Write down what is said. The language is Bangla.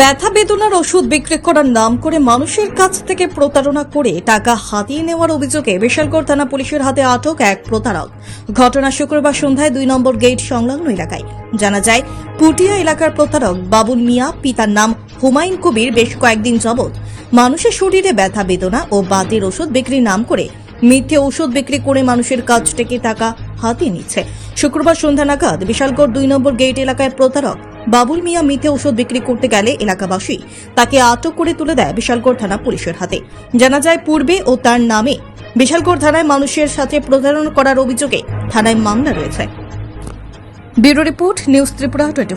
ব্যথা বেদনার ওষুধ বিক্রি করার নাম করে মানুষের কাছ থেকে প্রতারণা করে টাকা হাতিয়ে নেওয়ার অভিযোগে বিশালগড় থানা পুলিশের হাতে আটক এক প্রতারক। ঘটনা শুক্রবার সন্ধ্যায় দুই নম্বর গেট সংলগ্ন এলাকায়। জানা যায়, পুটিয়া এলাকার প্রতারক বাবুল মিয়া, পিতার নাম হুমায়ুন কবির বেশ কয়েকদিন যাবৎ মানুষের শরীরে ব্যথা বেদনা ও বাতের ওষুধ বিক্রির নাম করে মিথ্যে ওষুধ বিক্রি করে মানুষের কাছ থেকে টাকা হাতিয়ে নিচ্ছে। শুক্রবার সন্ধ্যা নাগাদ বিশালগড় দুই নম্বর গেট এলাকায় প্রতারক বাবুল মিয়া মিথ্যে ওষুধ বিক্রি করতে গেলে এলাকাবাসী তাকে আটক করে তুলে দেয় বিশালগড় থানা পুলিশের হাতে। জানা যায়, পূর্বে ও তার নামে বিশালগড় থানায় মানুষের সাথে প্রতারণা করার অভিযোগে থানায় মামলা রয়েছে। Bureau report, news Tripura twenty